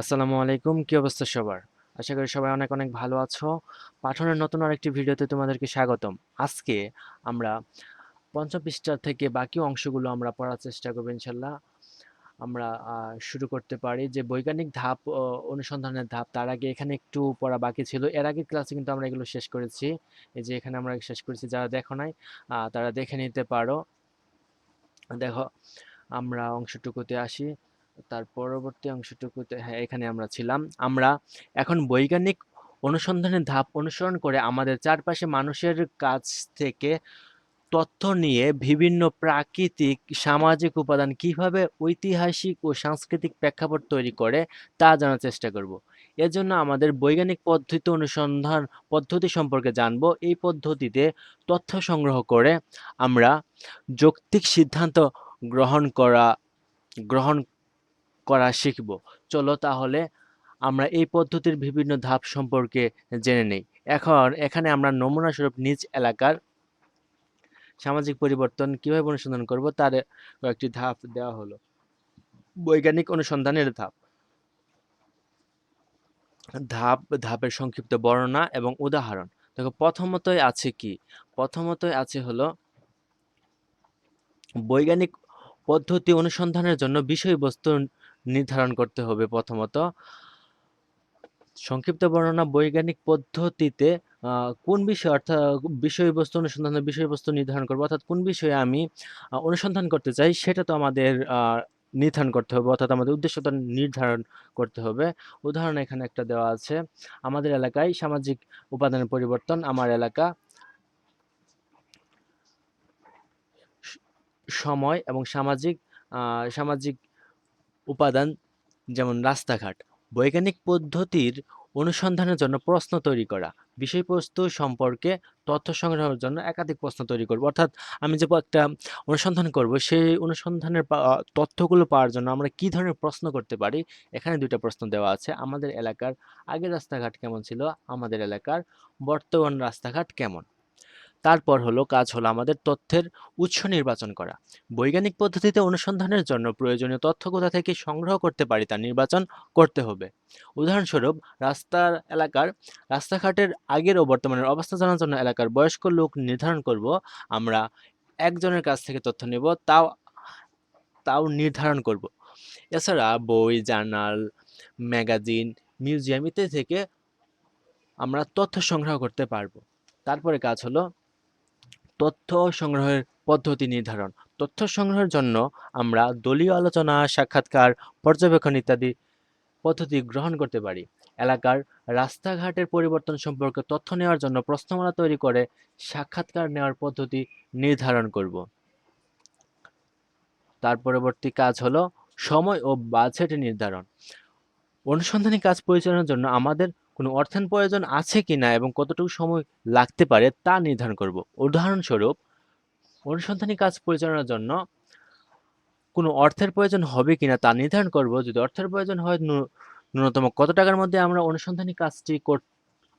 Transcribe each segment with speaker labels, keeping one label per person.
Speaker 1: আসসালামু আলাইকুম। কি অবস্থা সবার? আশা করি সবাই অনেক অনেক ভালো আছো। পাঠনের নতুন আরেকটি ভিডিওতে তোমাদেরকে স্বাগতম। আজকে আমরা পঞ্চম পৃষ্ঠা থেকে বাকি অংশগুলো আমরা পড়ার চেষ্টা করব ইনশাল্লাহ আমরা শুরু করতে পারি যে বৈজ্ঞানিক ধাপ অনুসন্ধানের ধাপ। তার আগে এখানে একটু পড়া বাকি ছিল। এর আগের ক্লাসে কিন্তু আমরা এগুলো শেষ করেছি। এই যে এখানে আমরা শেষ করেছি, যারা দেখো নাই তারা দেখে নিতে পারো। দেখো, আমরা অংশটুকুতে আসি। তার পরবর্তী অংশটুকুতে হ্যাঁ এখানে আমরা ছিলাম। আমরা এখন বৈজ্ঞানিক অনুসন্ধানের ধাপ অনুসরণ করে আমাদের চারপাশে মানুষের কাছ থেকে তথ্য নিয়ে বিভিন্ন প্রাকৃতিক, সামাজিক উপাদান কীভাবে ঐতিহাসিক ও সাংস্কৃতিক প্রেক্ষাপট তৈরি করে তা জানার চেষ্টা করব। এজন্য আমাদের বৈজ্ঞানিক পদ্ধতি অনুসন্ধান, পদ্ধতি সম্পর্কে জানব। এই পদ্ধতিতে তথ্য সংগ্রহ করে আমরা যৌক্তিক সিদ্ধান্ত গ্রহণ করা, গ্রহণ করা শিখব। চলো তাহলে আমরা এই পদ্ধতির বিভিন্ন ধাপ সম্পর্কে জেনে নেই। এখন এখানে আমরা নমুনা স্বরূপ নিজ এলাকার সামাজিক পরিবর্তন কীভাবে অনুসন্ধান করব তার কয়েকটি ধাপ দেওয়া হলো। বৈজ্ঞানিক অনুসন্ধানের ধাপ। ধাপ, ধাপের সংক্ষিপ্ত বর্ণনা এবং উদাহরণ। দেখো, প্রথমতই আছে কি? প্রথমতই আছে হলো বৈজ্ঞানিক পদ্ধতি অনুসন্ধানের জন্য বিষয়বস্তু নির্ধারণ করতে হবে প্রথমত। সংক্ষিপ্ত বর্ণনা, বৈজ্ঞানিক পদ্ধতিতে কোন বিষয় অর্থাৎ বিষয়বস্তু অনুসন্ধানের বিষয়বস্তু নির্ধারণ করব, অর্থাৎ কোন বিষয়ে আমি অনুসন্ধান করতে চাই, সেটা তো আমাদের নির্ধারণ করতে হবে, অর্থাৎ আমাদের উদ্দেশ্যটা নির্ধারণ করতে হবে। উদাহরণ এখানে একটা দেওয়া আছে, আমাদের এলাকায় সামাজিক উপাদানের পরিবর্তন, আমার এলাকা সময় এবং সামাজিক সামাজিক উপাদান, যেমন রাস্তাঘাট, বৈজ্ঞানিক পদ্ধতির অনুসন্ধানের জন্য প্রশ্ন তৈরি করা। বিষয়বস্তু সম্পর্কে তথ্য সংগ্রহের জন্য একাধিক প্রশ্ন তৈরি করব। অর্থাৎ আমি যে একটা অনুসন্ধান করব, সেই অনুসন্ধানের তথ্যগুলো পাওয়ার জন্য আমরা কি ধরনের প্রশ্ন করতে পারি, এখানে দুইটা প্রশ্ন দেওয়া আছে। আমাদের এলাকার আগের রাস্তাঘাট কেমন ছিল? আমাদের এলাকার বর্তমান রাস্তাঘাট কেমন? তারপর হলো কাজ হলো আমাদের তথ্যের উৎস নির্বাচন করা। বৈজ্ঞানিক পদ্ধতিতে অনুসন্ধানের জন্য প্রয়োজনীয় তথ্য কোথা থেকে সংগ্রহ করতে পারি তা নির্বাচন করতে হবে। উদাহরণস্বরূপ, রাস্তার এলাকার রাস্তাঘাটের আগের ও বর্তমানের অবস্থা জানার জন্য এলাকার বয়স্ক লোক নির্ধারণ করব, আমরা একজনের কাছ থেকে তথ্য নেব, তাও তাও নির্ধারণ করব। এছাড়া বই, জার্নাল, ম্যাগাজিন, মিউজিয়াম ইত্যাদি থেকে আমরা তথ্য সংগ্রহ করতে পারব। তারপরে কাজ হলো তথ্য সংগ্রহের পদ্ধতি নির্ধারণ। তথ্য সংগ্রহের জন্য আমরা দলীয় আলোচনা, সাক্ষাৎকার, পর্যবেক্ষণ ইত্যাদি পদ্ধতি গ্রহণ করতে পারি। এলাকার রাস্তাঘাটের পরিবর্তন সম্পর্কে তথ্য নেওয়ার জন্য প্রশ্নমালা তৈরি করে সাক্ষাৎকার নেওয়ার পদ্ধতি নির্ধারণ করব। তার পরবর্তী কাজ হলো সময় ও বাজেট নির্ধারণ। অনুসন্ধানী কাজ পরিচালনার জন্য আমাদের কোনো অর্থায়ন প্রয়োজন আছে কি না এবং কতটুকু সময় লাগতে পারে তা নির্ধারণ করব। উদাহরণস্বরূপ, অনুসন্ধানী কাজ পরিচালনার জন্য কোনো অর্থের প্রয়োজন হবে কিনা তা নির্ধারণ করব। যদি অর্থের প্রয়োজন হয় ন্যূ- ন্যূনতম কত টাকার মধ্যে আমরা অনুসন্ধানী কাজটি কর-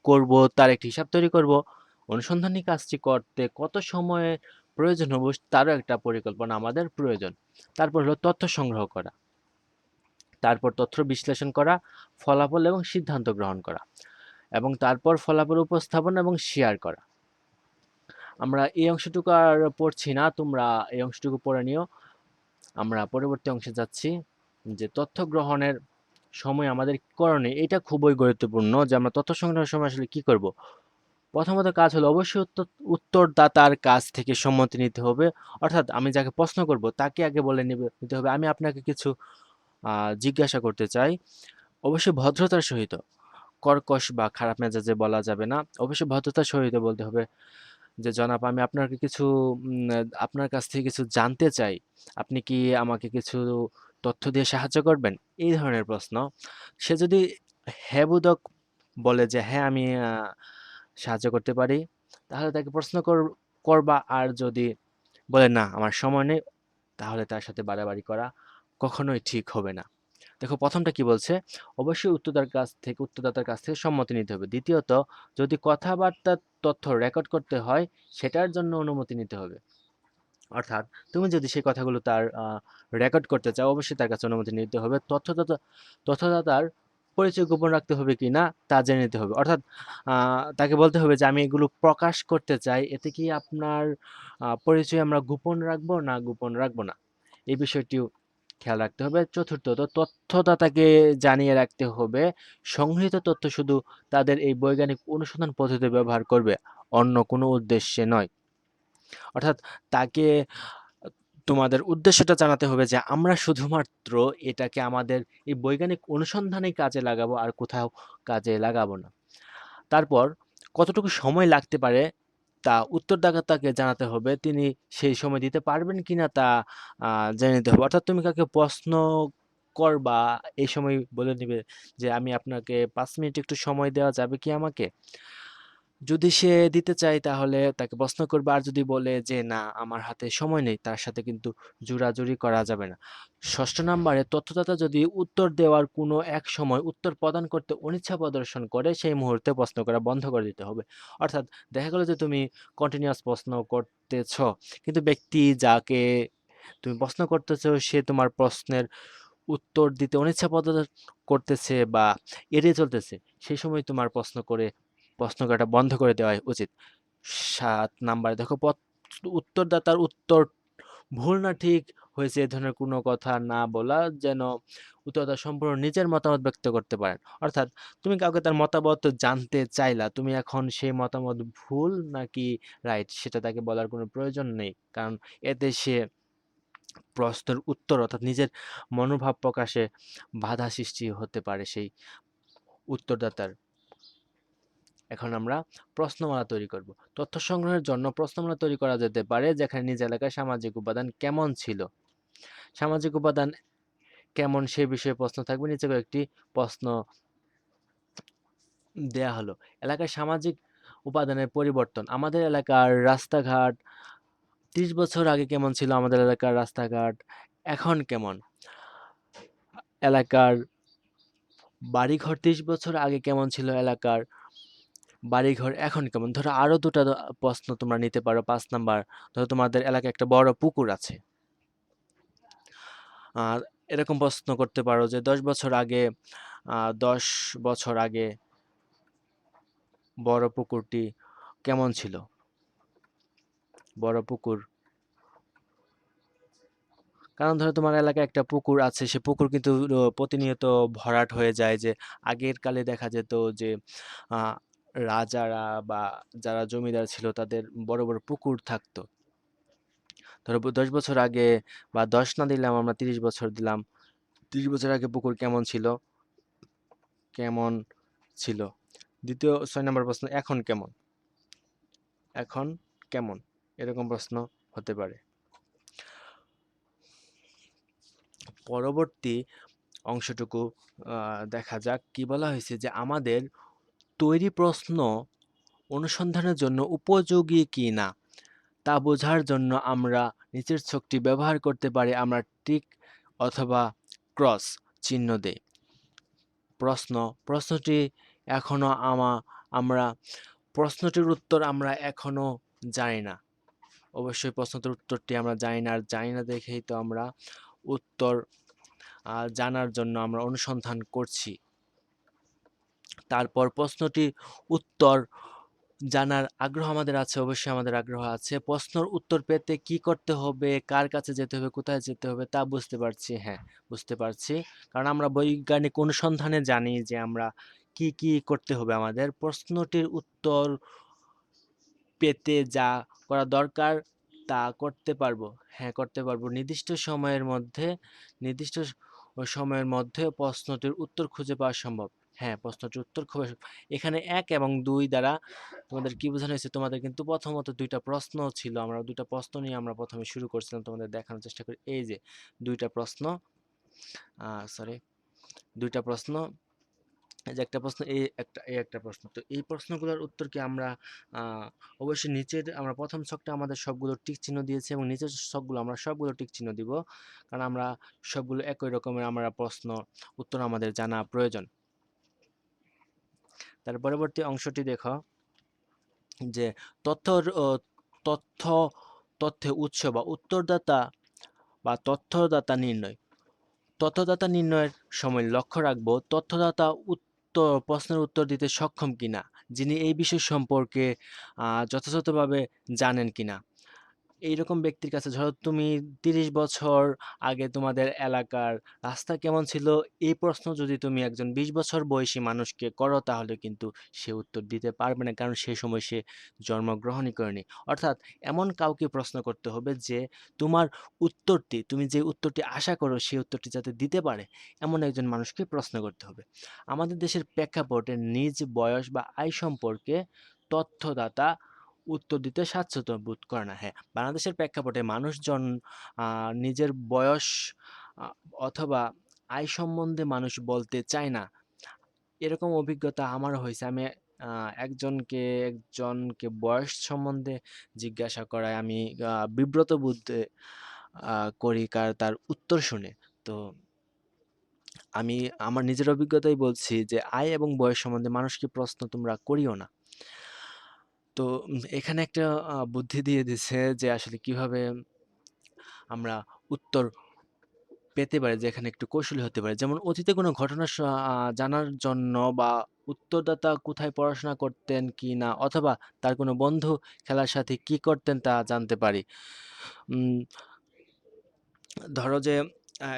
Speaker 1: করব তার একটি হিসাব তৈরি করব। অনুসন্ধানী কাজটি করতে কত সময়ে প্রয়োজন হবে তারও একটা পরিকল্পনা আমাদের প্রয়োজন। তারপর হলো তথ্য সংগ্রহ করা। তারপর তথ্য বিশ্লেষণ করা, ফলাফল এবং সিদ্ধান্ত গ্রহণ করা এবং তারপর ফলাফল উপস্থাপন এবং শেয়ার করা। আমরা এই অংশটুকু আর পড়ছি না, তোমরা এই অংশটুকু পড়ে নিও। আমরা পরবর্তী অংশে যাচ্ছি, যে তথ্য গ্রহণের সময় আমাদের করণীয় এটা খুবই গুরুত্বপূর্ণ যে আমরা তথ্য সংগ্রহের সময় আসলে কী করব। প্রথমত কাজ হলো অবশ্যই উত্তরদাতার কাছ থেকে সম্মতি নিতে হবে। অর্থাৎ আমি যাকে প্রশ্ন করব, তাকে আগে বলে নিতে হবে, আমি আপনাকে কিছু জিজ্ঞাসা করতে চাই, অবশ্যই ভদ্রতার সহিত। কর্কশ বা খারাপ মেজাজে বলা যাবে না। অবশ্যই ভদ্রতার সহিত বলতে হবে যে, জনাব, আমি আপনাকে কিছু আপনার কাছ থেকে কিছু জানতে চাই। আপনি কি আমাকে কিছু তথ্য দিয়ে সাহায্য করবেন? এই ধরনের প্রশ্ন। সে যদি হ্যাবুদক বলে যে হ্যাঁ আমি সাহায্য করতে পারি, তাহলে তাকে প্রশ্ন কর- করবা। আর যদি বলে, না, আমার সময় নেই, তাহলে তার সাথে বাড়াবাড়ি করা। কখনোই ঠিক হবে না। দেখো, প্রথমটা কি বলছে? অবশ্যই উত্তরদাতার কাছ থেকে, উত্তরদাতার কাছ থেকে সম্মতি নিতে হবে। দ্বিতীয়ত, যদি কথাবার্তার তথ্য রেকর্ড করতে হয়, সেটার জন্য অনুমতি নিতে হবে। অর্থাৎ, তুমি যদি সেই কথাগুলো তার রেকর্ড করতে চাও, অবশ্যই তার কাছে অনুমতি নিতে হবে। তথ্যদাতা, তথ্যদাতার পরিচয় গোপন রাখতে হবে কি না, তা জেনে নিতে হবে। অর্থাৎ তাকে বলতে হবে যে, আমি এগুলো প্রকাশ করতে চাই। এতে কি আপনার পরিচয় আমরা গোপন রাখব না গোপন রাখব না? এই বিষয়টিও খেয়াল রাখতে হবে। চতুর্থত তথ্যদাতাকে জানিয়ে রাখতে হবে। সংগৃহীত তথ্য শুধু তাদের এই বৈজ্ঞানিক অনুসন্ধান পদ্ধতি ব্যবহার করবে, অন্য কোনো উদ্দেশ্যে নয়। অর্থাৎ তাকে, তোমাদের উদ্দেশ্যটা জানাতে হবে যে আমরা শুধুমাত্র এটাকে আমাদের এই বৈজ্ঞানিক অনুসন্ধানেই কাজে লাগাবো আর কোথাও কাজে লাগাবো না। তারপর কতটুকু সময় লাগতে পারে তা উত্তরদাতাকে জানাতে হবে, তিনি সেই সময় দিতে পারবেন কি না তা জেনে নিতে হবে। অর্থাৎ তুমি কাকে প্রশ্ন করবা এই সময় বলে নিবে যে, আমি আপনাকে পাঁচ মিনিট একটু সময় দেওয়া যাবে কি আমাকে? যদি সে দিতে চায় তাহলে তাকে প্রশ্ন করবে। আর যদি বলে যে, না, আমার হাতে সময় নেই, তার সাথে কিন্তু জোরাজুরি করা যাবে না। ষষ্ঠ নাম্বারে তথ্যদাতা যদি উত্তর দেওয়ার কোনো এক সময় উত্তর প্রদান করতে অনিচ্ছা প্রদর্শন করে, সেই মুহূর্তে প্রশ্ন করা বন্ধ করে দিতে হবে। অর্থাৎ দেখা গেলো যে, তুমি কন্টিনিউয়াস প্রশ্ন করতেছ, কিন্তু ব্যক্তি যাকে তুমি প্রশ্ন করতেছ, সে তোমার প্রশ্নের উত্তর দিতে অনিচ্ছা প্রদর্শন করতেছে বা এড়িয়ে চলতেছে, সেই সময় তোমার প্রশ্ন করে প্রশ্ন করাটা বন্ধ করে দেওয়া উচিত। সাত নাম্বারে, দেখো উত্তরদাতার উত্তর ভুল না ঠিক হয়েছে, এ ধরনের কোনো কথা না বলা যেন উত্তরদাতা সম্পূর্ণ নিজের মতামত ব্যক্ত করতে পারেন। অর্থাৎ তুমি কাউকে তার মতামত জানতে চাইলা, তুমি এখন সেই মতামত ভুল নাকি রাইট সেটা তাকে বলার কোনো প্রয়োজন নেই। কারণ এতে সে প্রশ্নের উত্তর অর্থাৎ নিজের মনোভাব প্রকাশে বাধা সৃষ্টি হতে পারে সেই উত্তরদাতার। এখন আমরা প্রশ্নমালা তৈরি করব। তথ্য সংগ্রহের জন্য প্রশ্নমালা তৈরি করা যেতে পারে, যেখানে নিজ এলাকায় সামাজিক উপাদান কেমন ছিল? সামাজিক উপাদান কেমন সে বিষয়ে প্রশ্ন থাকবে। নিচে কয়েকটি প্রশ্ন দেয়া হলো। এলাকার সামাজিক উপাদানের পরিবর্তন। আমাদের এলাকার রাস্তাঘাট ত্রিশ বছর আগে কেমন ছিল? আমাদের এলাকার রাস্তাঘাট এখন কেমন? এলাকার বাড়িঘর ত্রিশ বছর আগে কেমন ছিল? এলাকার বাড়িঘর এখন কেমন? ধরো আরও দুটা প্রশ্ন তোমরা নিতে পারো। পাঁচ নাম্বার, ধরো তোমাদের এলাকায় একটা বড় পুকুর আছে। আর এরকম প্রশ্ন করতে পারো যে দশ বছর আগে দশ বছর আগে বড় পুকুরটি কেমন ছিল? বড় পুকুর। কারণ ধরো তোমার এলাকায় একটা পুকুর আছে, সে পুকুর কিন্তু প্রতিনিয়ত ভরাট হয়ে যায় যে আগের কালে দেখা যেত যে রাজারা বা যারা জমিদার ছিল তাদের বড় বড় পুকুর থাকতো। ধরো দশ বছর আগে বা দশ না দিলাম আমরা তিরিশ বছর দিলাম, তিরিশ বছর আগে পুকুর কেমন ছিল? কেমন ছিল? দ্বিতীয় ছয় নম্বর প্রশ্ন, এখন কেমন? এখন কেমন? এরকম প্রশ্ন হতে পারে। পরবর্তী অংশটুকু দেখা যাক কি বলা হয়েছে যে আমাদের তৈরি প্রশ্ন অনুসন্ধানের জন্য উপযোগী কি না তা বোঝার জন্য আমরা নিচের ছকটি ব্যবহার করতে পারি আমরা টিক অথবা ক্রস চিহ্ন দেই প্রশ্ন, প্রশ্নটি এখনও আমা, আমরা, প্রশ্নটির উত্তর আমরা এখনও জানি না। অবশ্যই প্রশ্নটির উত্তরটি আমরা জানি না, আর জানি না দেখেই তো আমরা উত্তর জানার জন্য আমরা অনুসন্ধান করছি। তারপর প্রশ্নটি উত্তর জানার আগ্রহ আমাদের আছে, অবশ্যই আমাদের আগ্রহ আছে। প্রশ্নর উত্তর পেতে কি করতে হবে, কার কাছে যেতে হবে, কোথায় যেতে হবে তা বুঝতে পারছি হ্যাঁ বুঝতে পারছি। কারণ আমরা বৈজ্ঞানিক অনুসন্ধানে জানি যে আমরা কি কি করতে হবে আমাদের। প্রশ্নটির উত্তর পেতে যা করা দরকার তা করতে পারব হ্যাঁ করতে পারব। নির্দিষ্ট সময়ের মধ্যে, নির্দিষ্ট সময়ের মধ্যে প্রশ্নটির উত্তর খুঁজে পাওয়া সম্ভব। হ্যাঁ প্রশ্নটির উত্তর খুব এখানে এক এবং দুই দ্বারা তোমাদের কি বোঝানো হয়েছে? তোমাদের কিন্তু প্রথমত দুইটা প্রশ্ন ছিল। আমরা দুইটা প্রশ্ন নিয়ে আমরা প্রথমে শুরু করছিলাম তোমাদের দেখানোর চেষ্টা করি। এই যে, দুইটা প্রশ্ন সরি দুইটা প্রশ্ন যে একটা প্রশ্ন, এই একটা এই একটা প্রশ্ন। তো এই প্রশ্নগুলোর উত্তর কি আমরা অবশ্যই নিচের আমরা প্রথম ছকটা আমাদের সবগুলো টিক চিহ্ন দিয়েছি এবং নিচের ছকগুলো আমরা সবগুলো টিক চিহ্ন দিব। কারণ আমরা সবগুলো একই রকমের আমরা প্রশ্ন, উত্তর আমাদের জানা প্রয়োজন। তার পরবর্তী অংশটি দেখো, যে তথ্য তথ্য, তথ্যে উৎস বা উত্তরদাতা বা তথ্যদাতা নির্ণয়। তথ্যদাতা নির্ণয়ের সময় লক্ষ্য রাখব, তথ্যদাতা উত্তর, প্রশ্নের উত্তর দিতে সক্ষম কিনা, যিনি এই বিষয় সম্পর্কে যথাযথভাবে জানেন কিনা। এইরকম ব্যক্তির কাছে ধরো তুমি তিরিশ বছর আগে তোমাদের এলাকার রাস্তা কেমন ছিল? এই প্রশ্ন যদি তুমি একজন বিশ বছর বয়সী মানুষকে করো, তাহলে কিন্তু সে উত্তর দিতে পারবে না। কারণ সেই সময় সে জন্মগ্রহণই করেনি। অর্থাৎ এমন কাউকে প্রশ্ন করতে হবে যে, তোমার উত্তরটি, তুমি যে উত্তরটি আশা করো সেই উত্তরটি যাতে দিতে পারে, এমন একজন মানুষকে প্রশ্ন করতে হবে। আমাদের দেশের প্রেক্ষাপটে নিজ বয়স বা আয় সম্পর্কে তথ্যদাতা উত্তর দিতে স্বাচ্ছন্দ্য বোধ করে না। হ্যাঁ বাংলাদেশের প্রেক্ষাপটে মানুষজন নিজের বয়স অথবা আয় সম্বন্ধে মানুষ বলতে চায় না। এরকম অভিজ্ঞতা আমারও হয়েছে। আমি একজনকে একজনকে বয়স সম্বন্ধে জিজ্ঞাসা করায় আমি বিব্রত বোধ করি কার, তার উত্তর শুনে। তো আমি, আমার নিজের অভিজ্ঞতাই বলছি যে, আয় এবং বয়স সম্বন্ধে মানুষকে প্রশ্ন তোমরা করিও না? তো এখানে একটা বুদ্ধি দিয়ে দিছে যে আসলে কীভাবে আমরা উত্তর পেতে পারি, যে এখানে একটু কৌশলী হতে পারে। যেমন অতীতে কোনো ঘটনা জানার জন্য বা উত্তরদাতা কোথায় পড়াশোনা করতেন কি না অথবা তার কোনো বন্ধু খেলার সাথে কি করতেন তা জানতে পারি। ধরো যে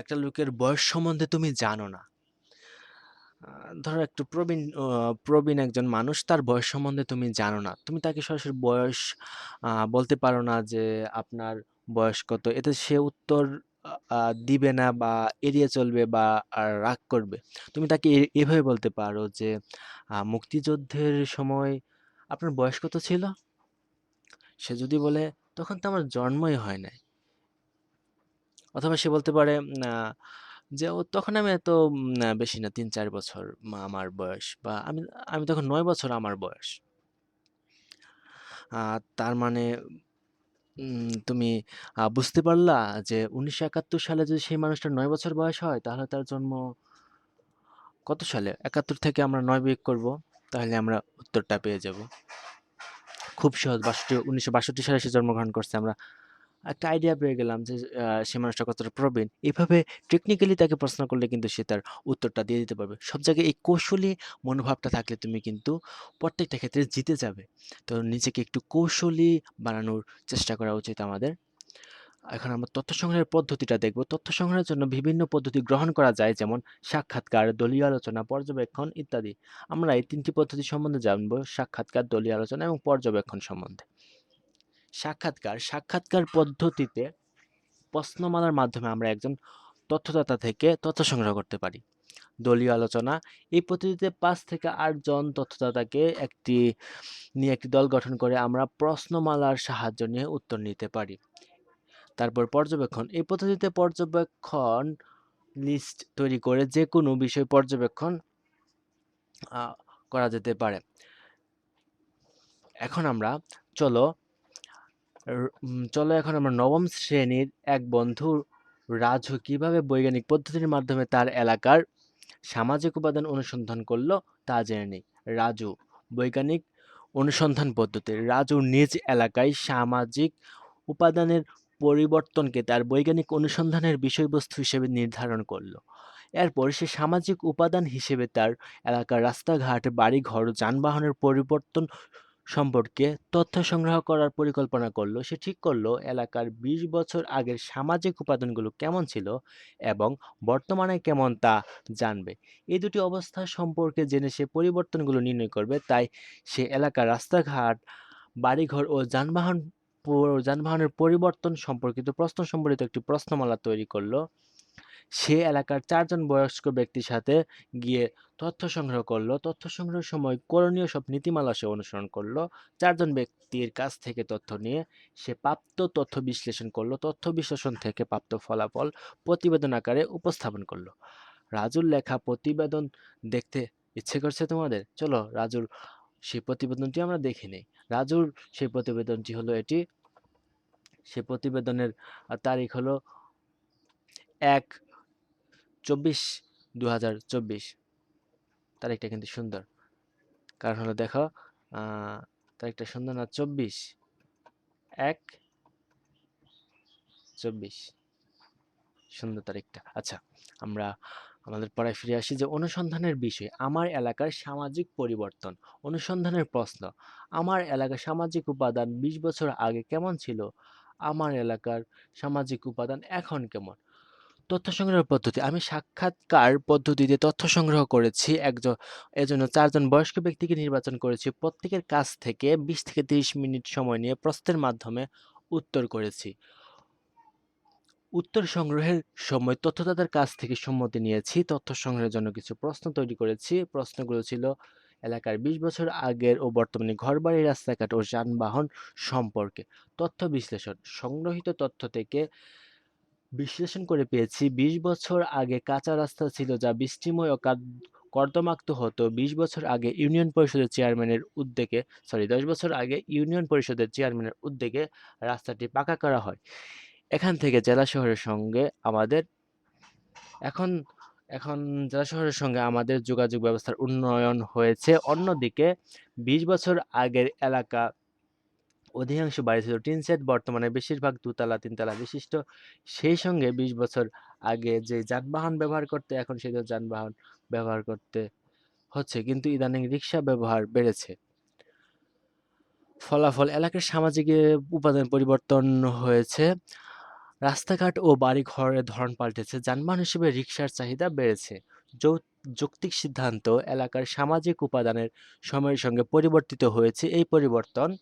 Speaker 1: একটা লোকের বয়স সম্বন্ধে তুমি জানো না। ধরো একটু প্রবীণ প্রবীণ একজন মানুষ, তার বয়স সম্বন্ধে তুমি জানো না। তুমি তাকে সরাসরি বয়স বলতে পারো না যে আপনার বয়স কত। এতে সে উত্তর দিবে না বা এড়িয়ে চলবে বা রাগ করবে। তুমি তাকে এভাবে বলতে পারো যে মুক্তিযুদ্ধের সময় আপনার বয়স কত ছিল? সে যদি বলে, তখন তো আমার জন্মই হয় নাই। অথবা সে বলতে পারে যে তখন আমি এত বেশি না তিন চার বছর আমার বয়স বা আমি আমি তখন নয় বছর আমার বয়স। তার মানে তুমি বুঝতে পারলা যে উনিশশো একাত্তর সালে যদি সেই মানুষটার নয় বছর বয়স হয়, তাহলে তার জন্ম কত সালে? একাত্তর থেকে আমরা নয় বিয়োগ করব, তাহলে আমরা উত্তরটা পেয়ে যাব। খুব সহজ, বাষট্টি, উনিশশো বাষট্টি সালে সে জন্মগ্রহণ করছে, আমরা একটা আইডিয়া পেয়ে গেলাম যে সে মানুষটা কতটা প্রবীণ। এভাবে টেকনিক্যালি তাকে প্রশ্ন করলে কিন্তু সে তার উত্তরটা দিয়ে দিতে পারবে। সব জায়গায় এই কৌশলী মনোভাবটা থাকলে তুমি কিন্তু প্রত্যেকটা ক্ষেত্রে জিতে যাবে। তো নিজেকে একটু কৌশলী বানানোর চেষ্টা করা উচিত আমাদের। এখন আমরা তথ্য সংগ্রহের পদ্ধতিটা দেখব। তথ্য সংগ্রহের জন্য বিভিন্ন পদ্ধতি গ্রহণ করা যায়, যেমন সাক্ষাৎকার, দলীয় আলোচনা, পর্যবেক্ষণ ইত্যাদি। আমরা এই তিনটি পদ্ধতি সম্বন্ধে জানব, সাক্ষাৎকার, দলীয় আলোচনা এবং পর্যবেক্ষণ সম্বন্ধে। সাক্ষাৎকার। সাক্ষাৎকার পদ্ধতিতে প্রশ্নমালার মাধ্যমে আমরা একজন তথ্যদাতা থেকে তথ্য সংগ্রহ করতে পারি। দলীয় আলোচনা, এই পদ্ধতিতে পাঁচ থেকে আটজন তথ্যদাতাকে একটি, নিয়ে একটি দল গঠন করে আমরা প্রশ্নমালার সাহায্য নিয়ে উত্তর নিতে পারি। তারপর পর্যবেক্ষণ, এই পদ্ধতিতে পর্যবেক্ষণ লিস্ট তৈরি করে যে কোনো বিষয় পর্যবেক্ষণ করা যেতে পারে। এখন আমরা চলো চলো এখন আমরা নবম শ্রেণির এক বন্ধু রাজু কীভাবে বৈজ্ঞানিক পদ্ধতির মাধ্যমে তার এলাকার সামাজিক উপাদান অনুসন্ধান করল তা জেনে নিই। রাজু, বৈজ্ঞানিক অনুসন্ধান পদ্ধতি। রাজু নিজ এলাকায় সামাজিক উপাদানের পরিবর্তনকে তার বৈজ্ঞানিক অনুসন্ধানের বিষয়বস্তু হিসেবে নির্ধারণ করল। এরপর সে সামাজিক উপাদান হিসেবে তার এলাকার রাস্তাঘাট, বাড়িঘর, যানবাহনের পরিবর্তন সম্পর্কে তথ্য সংগ্রহ করার পরিকল্পনা করল। সে ঠিক করল এলাকার বিশ বছর আগের সামাজিক উপাদানগুলো কেমন ছিল এবং বর্তমানে কেমন তা জানবে। এই দুটি অবস্থা সম্পর্কে জেনে সে পরিবর্তনগুলো নির্ণয় করবে। তাই সে এলাকার রাস্তাঘাট, বাড়িঘর ও যানবাহন যানবাহনের পরিবর্তন সম্পর্কিত প্রশ্ন সম্বলিত একটি প্রশ্নমালা তৈরি করল। সে এলাকার চারজন বয়স্ক ব্যক্তির সাথে গিয়ে তথ্য সংগ্রহ করল। তথ্য সংগ্রহের সময় করণীয় সব নীতিমালা সে অনুসরণ করল। চারজন ব্যক্তির কাছ থেকে তথ্য নিয়ে সে প্রাপ্ত তথ্য বিশ্লেষণ করল। তথ্য বিশ্লেষণ থেকে প্রাপ্ত ফলাফল প্রতিবেদন আকারে উপস্থাপন করল। রাজুর লেখা প্রতিবেদন দেখতে ইচ্ছে করছে তোমাদের? চলো রাজুর সেই প্রতিবেদনটি আমরা দেখে নিই। রাজুর সেই প্রতিবেদনটি হলো এটি। সেই প্রতিবেদনের তারিখ হলো এক চব্বিশ দু হাজার চব্বিশ। তারিখটা কিন্তু সুন্দর। কারণ হলো দেখো তারিখটা সুন্দর না, চব্বিশ, এক, চব্বিশ। সুন্দর তারিখটা। আচ্ছা আমরা আমাদের পড়ায় ফিরে আসি যে অনুসন্ধানের বিষয়। আমার এলাকার সামাজিক পরিবর্তন, অনুসন্ধানের প্রশ্ন। আমার এলাকার সামাজিক উপাদান বিশ বছর আগে কেমন ছিল? আমার এলাকার সামাজিক উপাদান এখন কেমন? তথ্য সংগ্রহ পদ্ধতি। আমি সাক্ষাৎকার পদ্ধতিতে তথ্য সংগ্রহ করেছি, একজন, এজন্য চারজন বয়স্ক ব্যক্তিকে নির্বাচন করেছি। প্রত্যেকের কাছ থেকে বিশ থেকে তিরিশ মিনিট সময় নিয়ে প্রশ্নের মাধ্যমে উত্তর করেছি। উত্তর সংগ্রহের সময় তথ্যদাতার কাছ থেকে সম্মতি নিয়েছি, তথ্য সংগ্রহের জন্য কিছু প্রশ্ন তৈরি করেছি। প্রশ্নগুলো ছিল, এলাকার বিশ বছর আগের ও বর্তমানে ঘরবাড়ি, রাস্তাঘাট ও যানবাহন সম্পর্কে। তথ্য বিশ্লেষণ, সংগ্রহিত তথ্য থেকে বিশ্লেষণ করে পেয়েছি, বিশ বছর আগে কাঁচা রাস্তা ছিল যা বৃষ্টিময় ও কর্দমাক্ত হতো। বিশ বছর আগে ইউনিয়ন পরিষদের চেয়ারম্যানের উদ্যোগে সরি দশ বছর আগে ইউনিয়ন পরিষদের চেয়ারম্যানের উদ্যোগে রাস্তাটি পাকা করা হয়। এখান থেকে জেলা শহরের সঙ্গে আমাদের, এখন এখন জেলা শহরের সঙ্গে আমাদের যোগাযোগ ব্যবস্থার উন্নয়ন হয়েছে। অন্যদিকে, বিশ বছর আগের এলাকা অধিকাংশ বাড়ি ছিল। টিন সেট বর্তমানে বেশিরভাগ দুতলা, তিনতলা বিশিষ্ট। সেই সঙ্গে বিশ বছর আগে যে যানবাহন ব্যবহার করতে, এখন সেই যানবাহন ব্যবহার করতে হচ্ছে। কিন্তু ইদানিং রিক্সা ব্যবহার বেড়েছে। ফলাফল, এলাকার সামাজিক উপাদান পরিবর্তন হয়েছে। রাস্তাঘাট ও বাড়ি ঘরের ধরন পাল্টেছে। যানবাহন হিসেবে রিক্সার চাহিদা বেড়েছে। যৌ- যৌক্তিক সিদ্ধান্ত এলাকার সামাজিক উপাদানের সময়ের সঙ্গে পরিবর্তিত হয়েছে। এই পরিবর্তন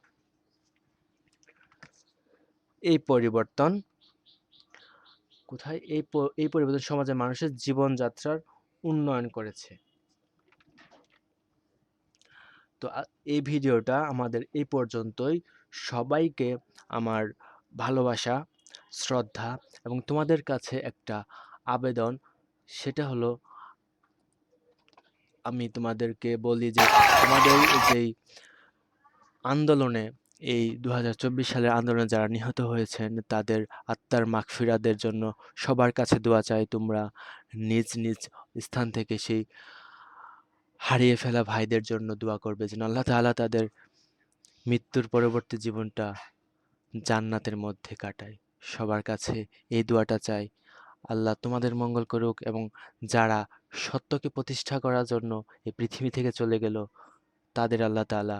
Speaker 1: এই পরিবর্তন, কোথায় এই এই পরিবর্তন সমাজের মানুষের জীবনযাত্রার উন্নয়ন করেছে। তো এই ভিডিওটা আমাদের এই পর্যন্তই। সবাইকে আমার ভালোবাসা, শ্রদ্ধা এবং তোমাদের কাছে একটা আবেদন, সেটা হলো, আমি তোমাদেরকে বলি যে, আমাদের যেই আন্দোলনে এই দু হাজার চব্বিশ সালের আন্দোলনে যারা নিহত হয়েছেন, তাদের আত্মার মাগফিরাতের জন্য সবার কাছে দোয়া চাই তোমরা নিজ নিজ স্থান থেকে সেই হারিয়ে ফেলা ভাইদের জন্য দোয়া করবে যেন আল্লাহ তাআলা তাদের মৃত্যুর পরবর্তী জীবনটা জান্নাতের মধ্যে কাটায়। সবার কাছে এই দোয়াটা চাই, আল্লাহ তোমাদের মঙ্গল করুক এবং যারা সত্যকে প্রতিষ্ঠা করার জন্য এই পৃথিবী থেকে চলে গেল, তাদের আল্লাহ তাআলা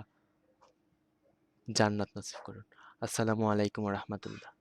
Speaker 1: জান্নাত নসিব করুন। আসসালামু আলাইকুম রহমতুল্লাহ।